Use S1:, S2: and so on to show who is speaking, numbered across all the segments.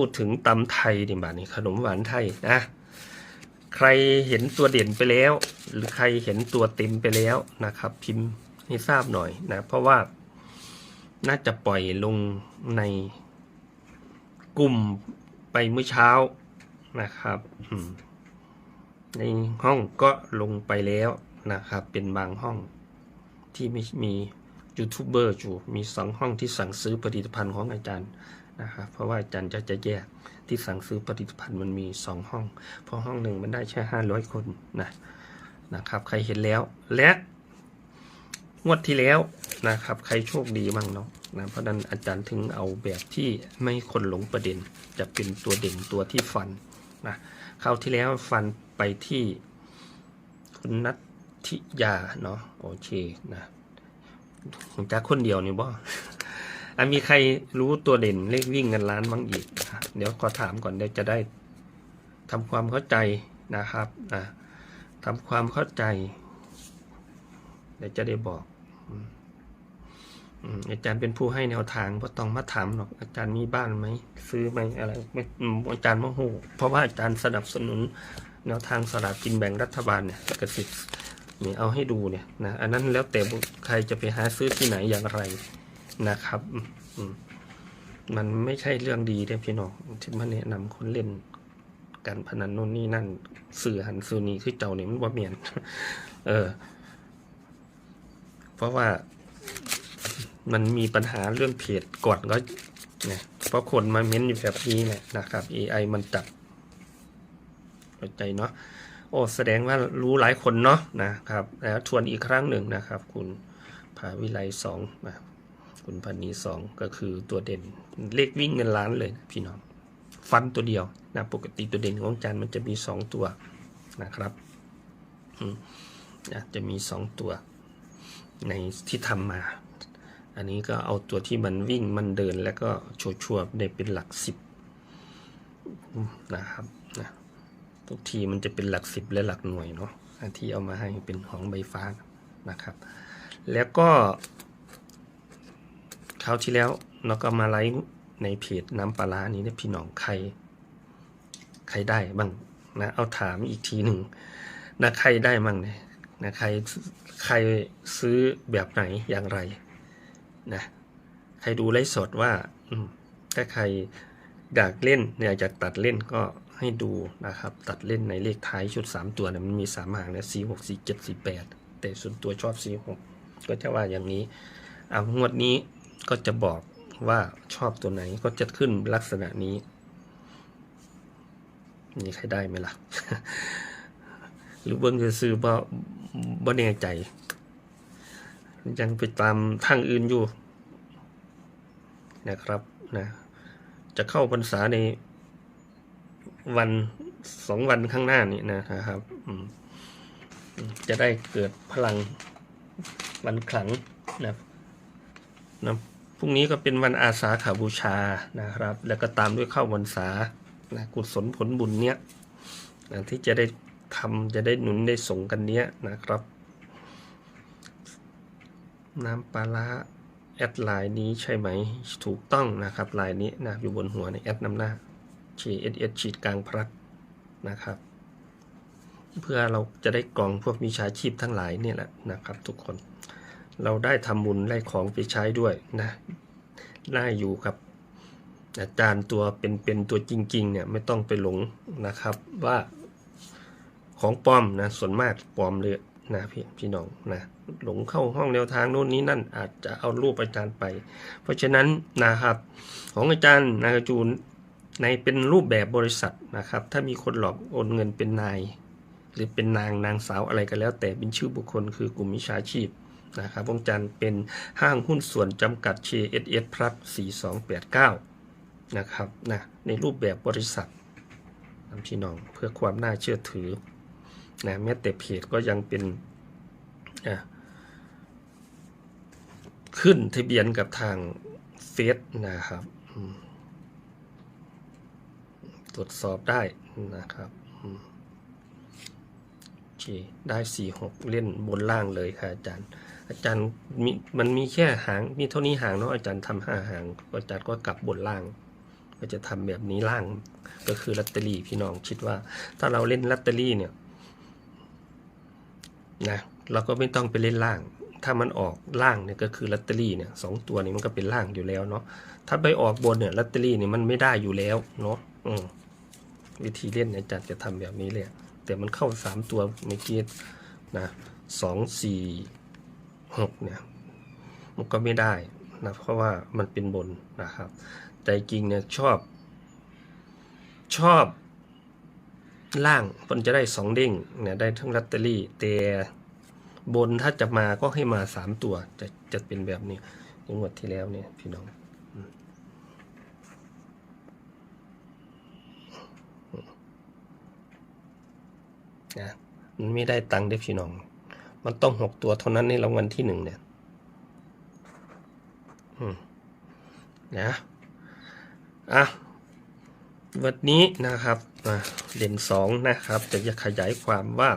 S1: พูดถึงตำไทยดิบานี่ขนมหวานไทยนะใครเห็นตัวเด่นไปแล้ว หรือใครเห็นตัวเต็มไปแล้วนะครับ พิมพ์ให้ทราบหน่อยนะ เพราะว่าน่าจะปล่อยลงในกลุ่มไปเมื่อเช้านะครับในห้องก็ลงไปแล้วนะครับ เป็นบางห้องที่ไม่มียูทูบเบอร์อยู่มีสองห้องที่สั่งซื้อผลิตภัณฑ์ของอาจารย์ นะครับเพราะว่าอาจารย์จะจะแยกที่สั่งซื้อผลิตภัณฑ์มันมีสองห้อง เพราะห้องหนึ่งมันได้แค่ห้าร้อยคนนะนะครับใครเห็นแล้วและงวดที่แล้วนะครับ ใครโชคดีบ้างเนาะนะเพราะนั้นอาจารย์ถึงเอาแบบที่ไม่คนหลงประเด็น จะเป็นตัวเด่นตัวที่ฟันนะคราวที่แล้วฟันไปที่คุณนัทธิยาเนาะโอเคนะผมจากคนเดียวนี่บ่ อะมีใครรู้ตัวเด่นเลขวิ่งเงินล้านบ้างอีก เดี๋ยวขอถามก่อนเดี๋ยวจะได้ทำความเข้าใจนะครับอะทำความเข้าใจ เดี๋ยวจะได้บอกอาจารย์เป็นผู้ให้แนวทางเพราะต้องมาถามหรอกอาจารย์มีบ้านไหมซื้อไหมอะไรไม่อาจารย์มโหเพราะว่าอาจารย์สนับสนุนแนวทางสลากกินแบ่งรัฐบาลเนี่ยกสิทธิ์นี่เอาให้ดูเนี่ยนะอันนั้นแล้วแต่ใครจะไปหาซื้อที่ไหนอย่างไร นะครับมันไม่ใช่เรื่องดีเด้พี่น้องที่มาแนะนำคนเล่นการพนันโน่นนี่นั่นสื่อหันสื่อนี้คือเจ้าเนี่ยมันบ่เมียน เออ เพราะว่ามันมีปัญหาเรื่องเพจก่อนก็เนี่ยเพราะคนมาเม้นอยู่แบบนี้แหละนะครับ AI มันจับเข้าใจเนาะโอ้แสดงว่ารู้หลายคนเนาะนะครับ แล้วทวนอีกครั้งหนึ่งนะครับ คุณภาวิไลสองนะ คุณพันนีสองก็คือตัวเด่นเลขวิ่งเงินล้านเลยพี่น้อง ฟันตัวเดียวนะปกติตัวเด่นของจันมันจะมีสองตัวนะครับนะจะมีสองตัว ในที่ทำมา อันนี้ก็เอาตัวที่มันวิ่งมันเดินแล้วก็ชัวร์ๆได้เป็นหลักสิบนะครับนะทุกทีมันจะเป็นหลักสิบและหลักหน่วยเนาะที่เอามาให้เป็นของใบฟ้านะครับ แล้วก็ คราวที่แล้วเราก็มาไลฟ์ในเพจน้ำปลาร้านี้นี่ยพี่น้องใคร ใครได้บ้างนะเอาถามอีกทีหนึ่งนะใครได้บ้างเนี่ยนะใครใครซื้อแบบไหนอย่างไรนะใครดูไลฟ์สดว่าถ้าใครอยากเล่นอยากจะตัดเล่นก็ให้ดูนะครับ ตัดเล่นในเลขท้ายชุด 3 ตัวเนี่ยมันมี3หางนะ4 6 4 7 4 8แปดแต่ส่วนตัวชอบ4 6ก็จะว่าอย่างนี้เอางวดนี้ ก็จะบอกว่าชอบตัวไหนก็จะขึ้นลักษณะนี้มีใครได้ไหมล่ะ หรือเบิ้งจะซื้อบ่บ่แน่ใจ ยังไปตามทางอื่นอยู่ นะครับนะ จะเข้าพรรษาในวันสองวันข้างหน้านี่นะครับจะได้เกิดพลังวันขลังนะ นะพรุ่งนี้ก็เป็นวันอาสาขาบูชานะครับ แล้วก็ตามด้วยเข้าวันษานะกุศลผลบุญเนี้ยนะที่จะได้ทำจะได้หนุนได้ส่งกันเนี้ยนะครับ น้ำปลาร้าแอดไลน์นี้ใช่ไหมถูกต้องนะครับไลน์นี้นะอยู่บนหัวในแอดนำหน้า GSS ฉีดกลางพลัดนะครับ เพื่อเราจะได้กรองพวกมิชาชีพทั้งหลายเนี่ยแหละนะครับทุกคน เราได้ทำบุญได้ของไปใช้ด้วยนะได้อยู่กับอาจารย์ตัวเป็นเป็นตัวจริงๆเนี่ยไม่ต้องไปหลงนะครับว่าของปลอมนะส่วนมากปลอมเลยนะพี่พี่น้องนะหลงเข้าห้องแนวทางโน่นนี้นั่นอาจจะเอารูปอาจารย์ไป เพราะฉะนั้นนะครับ ของอาจารย์นากจูนในเป็นรูปแบบบริษัทนะครับ ถ้ามีคนหลอกโอนเงินเป็นนาย หรือเป็นนางนางสาวอะไรก็แล้ว แต่เป็นชื่อบุคคลคือกลุ่มมิชาชีพ นะครับวงจันทร์เป็นห้างหุ้นส่วนจำกัด KSS Plus 4289 นะครับนะในรูปแบบบริษัทนะพี่น้องเพื่อความน่าเชื่อถือนะแม้แต่เพจก็ยังเป็นขึ้นทะเบียนกับทางเฟซนะครับตรวจสอบได้นะครับโอเคได้สี่หกเล่นบนล่างเลยค่ะอาจารย์ อาจารย์มีมันมีแค่หาง มีเท่านี้หางเนาะอาจารย์ทำห้าหาง อาจารย์ก็กลับบนล่าง ก็จะทำแบบนี้ล่าง ก็คือลอตเตอรี่พี่น้องคิดว่า ถ้าเราเล่นลอตเตอรี่เนี่ยนะเราก็ไม่ต้องไปเล่นล่าง ถ้ามันออกล่างเนี่ยก็คือลอตเตอรี่เนี่ยสองตัวนี้มันก็เป็นล่างอยู่แล้วเนาะถ้าไปออกบนเนี่ยลอตเตอรี่เนี่ยมันไม่ได้อยู่แล้วเนาะอืวิธีเล่นเนี่ยจัดจะทำแบบนี้เลยแต่มันเข้าสามตัวเมื่อกี้นะสองสี่ หกเนี่ยมันก็ไม่ได้นะเพราะว่ามันเป็นบนนะครับ แต่จริงเนี่ยชอบ ชอบล่างมันจะได้สองเด้งเนี่ยได้ทั้งลอตเตอรี่แต่บนถ้าจะมาก็ให้มาสามตัว จะจะเป็นแบบนี้งวดที่แล้วเนี่ยพี่น้องนะมันไม่ได้ตังค์เด้พี่น้อง มันต้องหกตัวเท่านั้นในรางวัลที่หนึ่งเนี่ยนะอะวันนี้นะครับอะเด่นสองนะครับจะจะขยายความว่า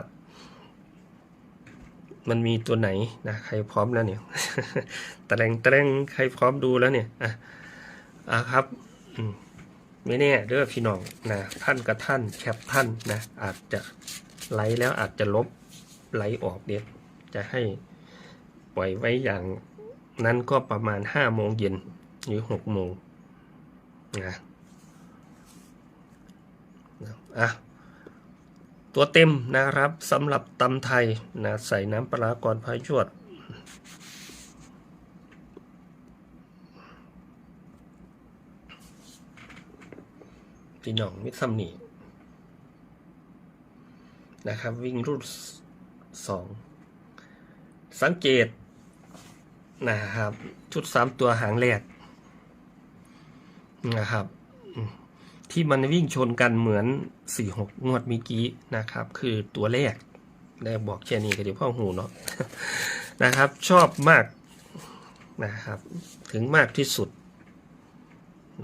S1: มันมีตัวไหนนะใครพร้อมแล้วเนี่ยตะแรงตะแรงใครพร้อมดูแล้วเนี่ยอะอะครับอืมไม่แน่เด้อพี่น้องนะท่านกับท่านแคปท่านนะอาจจะไลค์แล้วอาจจะลบ ไหลออกเดี๋ยจะให้ปล่อยไว้อย่างนั้นก็ประมาณห้าโมงเย็นหรือหกโมงนะอะตัวเต็มนะครับสำหรับตำไทยนะใส่น้ำปลาก่อนพายวดพี่น้องมิตรสำนีนะครับ วิ่งรุ่น สองสังเกตนะครับ ชุดสามตัวหางแรกนะครับ ที่มันวิ่งชนกันเหมือนสี่หกงวดเมื่อกี้นะครับ คือตัวแรกได้บอกแค่นี้ก็เดี๋ยวพ่อหูเนาะนะครับ ชอบมากนะครับ ถึงมากที่สุด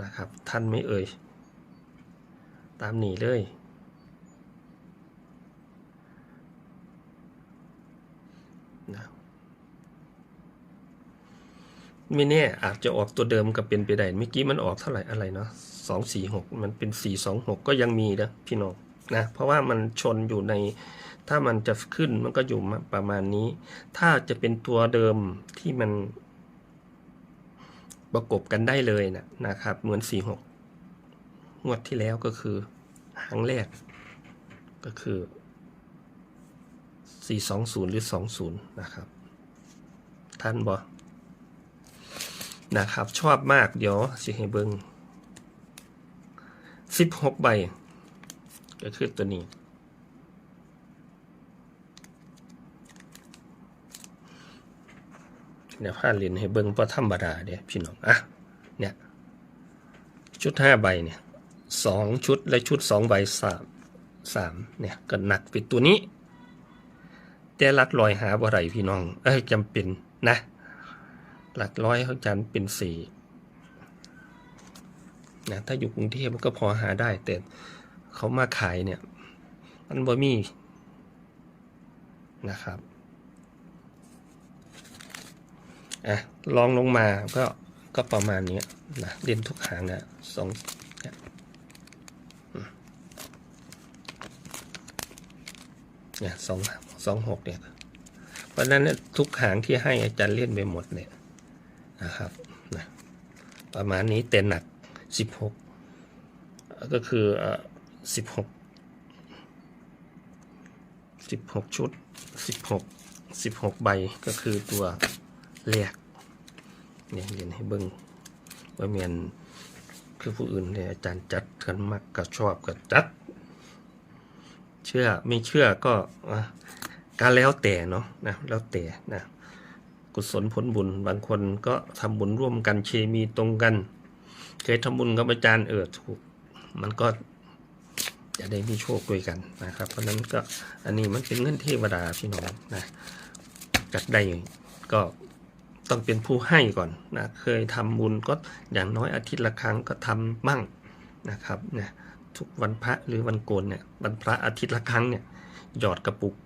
S1: นะครับท่านไม่เอ่ย ตามหนีเลย นะไม่แน่อาจจะออกตัวเดิมก็เป็นไปได้เมื่อกี้มันออกเท่าไหร่อะไรเนาะสองสี่หกมันเป็นสี่สองหกก็ยังมีนะพี่น้องนะเพราะว่ามันชนอยู่ใน ถ้ามันจะขึ้นมันก็อยู่ประมาณนี้ ถ้าจะเป็นตัวเดิมที่มันประกบกันได้เลยนะนะครับ เหมือนสี่หกงวดที่แล้วก็คือหางแรกก็คือ 420 หรือ 20 นะครับ ท่านบอนะครับ ชอบมากเดี๋ยวสิให้เบิง16 ใบ ก็คือตัวนี้เดี๋ยวพาเรียนให้เบิงพอธรรมดาเดี๋ยพี่น้องอะเนี่ยชุด5ใบเนี่ยสองชุดและชุด2ใบสามสามเนี่ยก็หนักไปตัวนี้ แต่หลักลอยหาบ่ไรพี่น้อง เอ้ยจำเป็นนะ หลักร้อยเขาจันเป็นสี่นะถ้าอยู่กรุงเทพมันก็พอหาได้ แต่เขามาขายเนี่ย มันบ่มีนะครับอะลองลงมาก็ก็ประมาณนี้นะเด่นทุกหางนะสองเนี่ยอืมเนี่ยสอง สองหกเนี่ย เพราะนั้นเนี่ยทุกหางที่ให้อาจารย์เล่นไปหมดเนี่ยนะครับนะประมาณนี้แต่หนักสิบหกก็คือสิบหกสิบหกชุดสิบหกสิบหกใบก็คือตัวแรกเนี่ยเรียนให้เบิ้งว่าเมียนคือผู้อื่นเนี่ยอาจารย์จัดกันมักก็ชอบก็จัด เชื่อไม่เชื่อก็อะ การแล้วแต่เนาะนะแล้วแต่นะกุศลผลบุญบางคนก็ทำบุญร่วมกันเคมีตรงกัน เคยทำบุญกับอาจารย์เออถูก มันก็จะได้มีโชคด้วยกันนะครับ เพราะฉะนั้นก็อันนี้มันเป็นเงินเทวดาพี่น้องนะจัดได้ก็ต้องเป็นผู้ให้ก่อนนะเคยทำบุญก็อย่างน้อยอาทิตย์ละครั้งก็ทำบ้างนะครับนะทุกวันพระหรือวันโกนเนี่ยวันพระอาทิตย์ละครั้งเนี่ยหยอดกระปุก